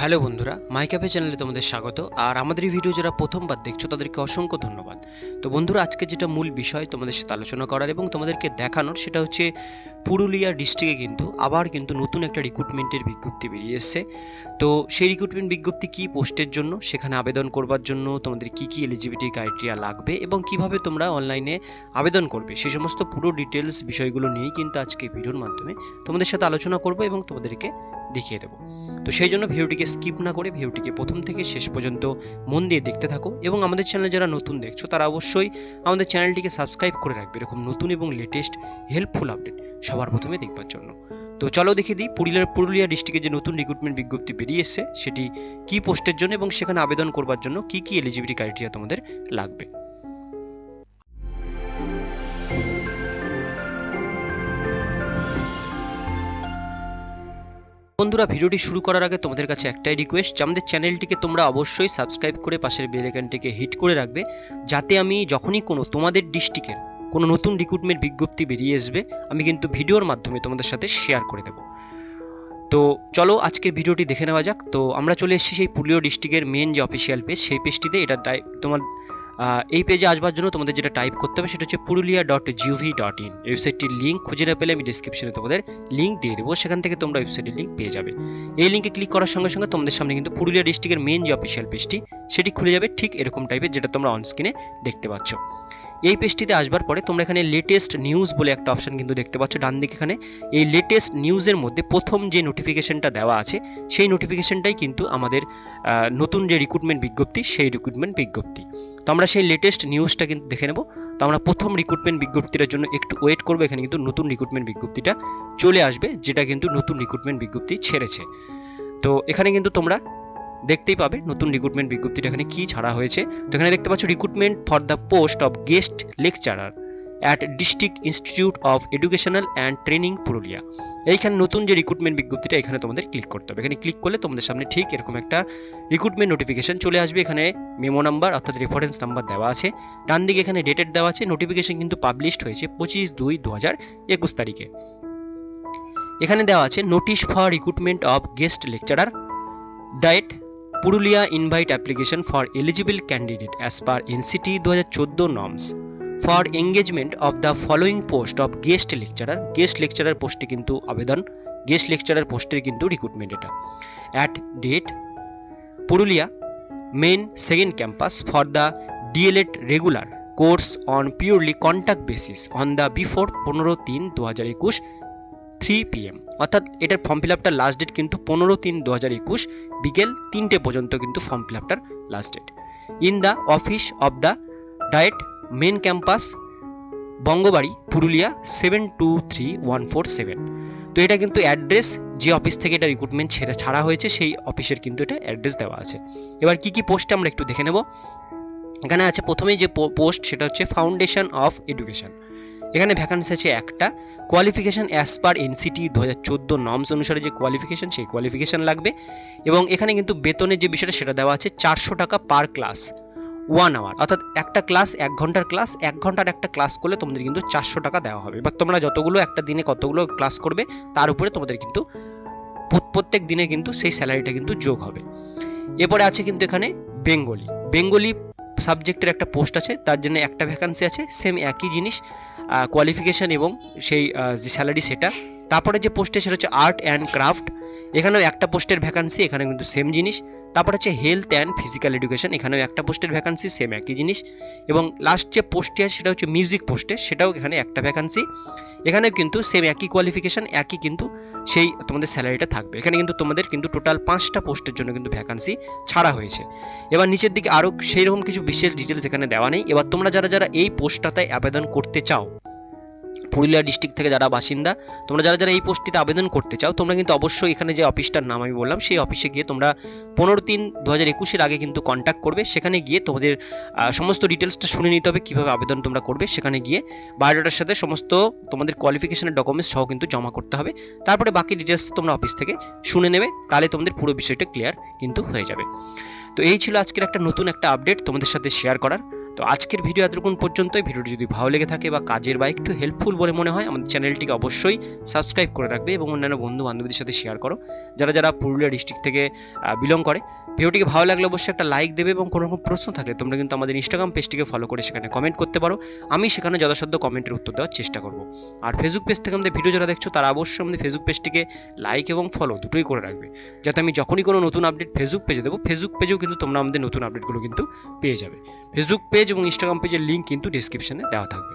Hello বন্ধুরা মাই cafe চ্যানেলে তোমাদের স্বাগত। আর আমাদের এই ভিডিও যারা প্রথমবার দেখছ, তাদেরকে অসংখ্য ধন্যবাদ। তো বন্ধুরা, আজকে যেটা মূল বিষয় তোমাদের সাথে আলোচনা করার এবং তোমাদেরকে দেখানোর, সেটা হচ্ছে পুরুলিয়া ডিস্ট্রিক্টে কিন্তু আবার কিন্তু নতুন একটা রিক্রুটমেন্টের বিজ্ঞপ্তি বেরিয়ে এসছে। তো সেই রিক্রুটমেন্ট বিজ্ঞপ্তি কি পোস্টের জন্য, সেখানে আবেদন করবার জন্য তোমাদের কি কি এলিজিবিলিটি ক্রাইটেরিয়া লাগবে এবং কীভাবে তোমরা অনলাইনে আবেদন করবে সেই সমস্ত পুরো ডিটেলস বিষয়গুলো নিয়েই কিন্তু আজকে ভিডিওর মাধ্যমে তোমাদের সাথে আলোচনা করব এবং তোমাদেরকে দেখিয়ে দেবো। তো সেই জন্য ভিডিওটিকে স্কিপ না করে ভিডিওটিকে প্রথম থেকে শেষ পর্যন্ত মন দিয়ে দেখতে থাকো এবং আমাদের চ্যানেলে যারা নতুন দেখছ তারা অবশ্যই আমাদের চ্যানেলটিকে সাবস্ক্রাইব করে রাখবে। এরকম নতুন এবং লেটেস্ট হেল্পফুল আপডেট সবার প্রথমে দেখবার জন্য। তো চলো দেখে দিই, পুরুলিয়ার পুরুলিয়া ডিস্ট্রিক্টে যে নতুন রিক্রুটমেন্ট বিজ্ঞপ্তি বেরিয়ে এসেছে, সেটি কি পোস্টের জন্য এবং সেখানে আবেদন করবার জন্য কি কি এলিজিবিলিটি ক্রাইটেরিয়া তোমাদের লাগবে? বন্ধুরা, ভিডিওটি শুরু করার আগে তোমাদের কাছে একটাই রিকোয়েস্ট যে আমাদের চ্যানেলটিকে তোমরা অবশ্যই সাবস্ক্রাইব করে পাশের বেল আইকনটিকে হিট করে রাখবে, যাতে আমি যখনই কোনো তোমাদের ডিস্ট্রিক্টের কোনো নতুন রিক্রুটমেন্ট বিজ্ঞপ্তি বেরিয়ে আসবে, আমি কিন্তু ভিডিওর মাধ্যমে তোমাদের সাথে শেয়ার করে দেবো। তো চলো আজকের ভিডিওটি দেখে নেওয়া যাক। তো আমরা চলে এসেছি সেই পুরুলিয়া ডিস্ট্রিক্টের মেন যে অফিসিয়াল পেজ সেই পেজটিতে এটা তোমার এই পেজে আসবার জন্য তোমাদের যেটা টাইপ করতে হবে সেটা হচ্ছে Purulia dot G O V dot in ওয়েবসাইটটির link খুঁজে না পেলে আমি ডিসক্রিপশনে তোমাদের লিঙ্ক দিয়ে দেবো। সেখান থেকে তোমরা ওয়েবসাইটের লিঙ্ক পেয়ে যাবে। এই লিঙ্কে ক্লিক করার সঙ্গে সঙ্গে তোমাদের সামনে কিন্তু পুরুলিয়া ডিস্ট্রিক্টের মেন যে অফিসিয়াল পেজটি সেটি খুলে যাবে। ঠিক এরকম টাইপের যেটা তোমরা অন স্ক্রিনে দেখতে পাচ্ছ। এই পেজটিতে আসবার পরে তোমরা এখানে লেটেস্ট নিউজ বলে একটা অপশন কিন্তু দেখতে পাচ্ছ ডান দিকে এখানে। এই লেটেস্ট নিউজের মধ্যে প্রথম যে নোটিফিকেশনটা দেওয়া আছে, সেই নোটিফিকেশনটাই কিন্তু আমাদের নতুন যে রিক্রুটমেন্ট বিজ্ঞপ্তি, সেই রিক্রুটমেন্ট বিজ্ঞপ্তি। তো আমরা সেই লেটেস্ট নিউজটা কিন্তু দেখে নেব। তো আমরা প্রথম রিক্রুটমেন্ট বিজ্ঞপ্তিটার জন্য একটু ওয়েট করব, এখানে কিন্তু নতুন রিক্রুটমেন্ট বিজ্ঞপ্তিটা চলে আসবে, যেটা কিন্তু নতুন রিক্রুটমেন্ট বিজ্ঞপ্তি ছেড়েছে। তো এখানে কিন্তু তোমরা দেখতেই পাবে নতুন রিক্রুটমেন্ট বিজ্ঞপ্তিটা এখানে কি ছাড়া হয়েছে। তো এখানে দেখতে পাচ্ছ recruitment for the post of guest lecturer at district institute of educational and training Purulia এইখানে নতুন যে রিক্রুটমেন্ট বিজ্ঞপ্তিটা এখানে তোমাদের ক্লিক করতে হবে। এখানে ক্লিক করলে তোমাদের সামনে ঠিক এরকম একটা রিক্রুটমেন্ট নোটিফিকেশন চলে আসবে। এখানে মেমো নাম্বার অর্থাৎ রেফারেন্স নাম্বার দেওয়া আছে। ডান দিকে এখানে ডেটেড দেওয়া আছে। নোটিফিকেশন কিন্তু পাবলিশড হয়েছে পঁচিশ দুই দু হাজার একুশ তারিখে। এখানে দেওয়া আছে notice for recruitment of guest lecturer DIET Purulia invite application for eligible candidate as per NCT দু হাজার চোদ্দ norms for engagement of the following post of guest lecturer guest lecturer পোস্টে কিন্তু আবেদন গেস্ট লেকচারার পোস্টের কিন্তু রিক্রুটমেন্ট এটা। At date Purulia main second campus for the D El Ed regular course on purely contact basis on the before পনেরো তিন দু হাজার একুশ থ্রি পিএম অর্থাৎ এটার form fill after last date কিন্তু পনেরো তিন দু হাজার একুশ বিকেল তিনটে পর্যন্ত কিন্তু form fill আপটার last date in the office of the DIET main campus Bangabari, Purulia seven two three one four seven তো এটা কিন্তু অ্যাড্রেস যে অফিস থেকে এটা রিক্রুটমেন্ট ছেড়ে ছাড়া হয়েছে, সেই অফিসের কিন্তু এটা অ্যাড্রেস দেওয়া আছে। এবার কি কি পোস্ট আমরা একটু দেখে নেব। এখানে আছে প্রথমেই যে পোস্ট সেটা হচ্ছে ফাউন্ডেশন অফ এডুকেশন এখানে ভ্যাকান্সি আছে একটা। কোয়ালিফিকেশন অ্যাজ পার এনসিটি দু হাজার চোদ্দ নর্মস অনুসারে যে কোয়ালিফিকেশন সেই কোয়ালিফিকেশন লাগবে। এবং এখানে কিন্তু বেতনের যে বিষয়টা সেটা দেওয়া আছে, চারশো টাকা পার ক্লাস ওয়ান আওয়ার অর্থাৎ একটা ক্লাস এক ঘণ্টার ক্লাস এক ঘণ্টার একটা ক্লাস করলে তোমাদের কিন্তু চারশো টাকা দেওয়া হবে। এবার তোমরা যতগুলো একটা দিনে কতগুলো ক্লাস করবে, তার উপরে তোমাদের কিন্তু প্রত্যেক দিনে কিন্তু সেই স্যালারিটা কিন্তু যোগ হবে। এরপরে আছে কিন্তু এখানে বেঙ্গলি বেঙ্গলি সাবজেক্টের একটা পোস্ট আছে, তার জন্য একটা ভ্যাকান্সি আছে সেম একই জিনিস কোয়ালিফিকেশন এবং সেই যে স্যালারি সেটা। তারপরে যে পোস্টে সেটা হচ্ছে আর্ট অ্যান্ড ক্রাফট এখানেও একটা পোস্টের ভ্যাকান্সি এখানে কিন্তু সেম জিনিস। তারপর হচ্ছে হেলথ অ্যান্ড ফিজিক্যাল এডুকেশন এখানেও একটা পোস্টের ভ্যাকান্সি সেম একই জিনিস। এবং লাস্ট যে পোস্টটি আছে, সেটা হচ্ছে মিউজিক পোস্টে সেটাও এখানে একটা ভ্যাকান্সি এখানেও কিন্তু সেম একই কোয়ালিফিকেশন একই কিন্তু সেই তোমাদের স্যালারিটা থাকবে। এখানে কিন্তু তোমাদের কিন্তু টোটাল পাঁচটা পোস্টের জন্য কিন্তু ভ্যাকান্সি ছাড়া হয়েছে। এবার নিচের দিকে আরও সেই রকম কিছু বিশেষ ডিটেলস এখানে দেওয়া নেই। এবার তোমরা যারা যারা এই পোস্টটাতে আবেদন করতে চাও পুরুলিয়া ডিস্ট্রিক্ট থেকে যারা বাসিন্দা, তোমরা যারা যারা এই পোস্টটিতে আবেদন করতে চাও, তোমরা কিন্তু অবশ্যই এখানে যে অফিসটার নাম আমি বললাম, সেই অফিসে গিয়ে তোমরা পনেরো তিন দু হাজার একুশের আগে কিন্তু কন্ট্যাক্ট করবে। সেখানে গিয়ে তোমাদের সমস্ত ডিটেলসটা শুনে নিতে হবে কীভাবে আবেদন তোমরা করবে। সেখানে গিয়ে বায়োডাটার সাথে সমস্ত তোমাদের কোয়ালিফিকেশনের ডকুমেন্টস সহ কিন্তু জমা করতে হবে। তারপরে বাকি ডিটেলস তোমরা অফিস থেকে শুনে নেবে, তাহলে তোমাদের পুরো বিষয়টা ক্লিয়ার কিন্তু হয়ে যাবে। তো এই ছিল আজকের একটা নতুন একটা আপডেট তোমাদের সাথে শেয়ার করার। তো আজকের ভিডিও এতক্ষণ পর্যন্তই। ভিডিওটি যদি ভালো লেগে থাকে বা কাজের বা একটু হেল্পফুল বলে মনে হয়, আমাদের চ্যানেলটিকে অবশ্যই সাবস্ক্রাইব করে রাখবে এবং অন্যান্য বন্ধু বান্ধবীদের সাথে শেয়ার করো। যারা যারা পুরুলিয়া ডিস্ট্রিক্ট থেকে বিলং করে, ভিডিওটিকে ভালো লাগলে অবশ্যই একটা লাইক দেবে এবং কোনো রকম প্রশ্ন থাকলে তোমরা কিন্তু আমাদের ইনস্টাগ্রাম পেজটিকে ফলো করে সেখানে কমেন্ট করতে পারো। আমি সেখানে যথাসাধ্য কমেন্টের উত্তর দেওয়ার চেষ্টা করব। আর ফেসবুক পেজ থেকে আমাদের ভিডিও যারা দেখছ, তারা অবশ্যই আমাদের ফেসবুক পেজটিকে লাইক এবং ফলো দুটোই করে রাখবে। যাতে আমি যখনই কোনো নতুন আপডেট ফেসবুক পেজে দেবো ফেসবুক পেজেও কিন্তু তোমরা আমাদের নতুন আপডেটগুলো কিন্তু পেয়ে যাবে। ফেসবুক পেজ এবং ইনস্টাগ্রাম পেজের লিঙ্ক কিন্তু ডিসক্রিপশানে দেওয়া থাকবে।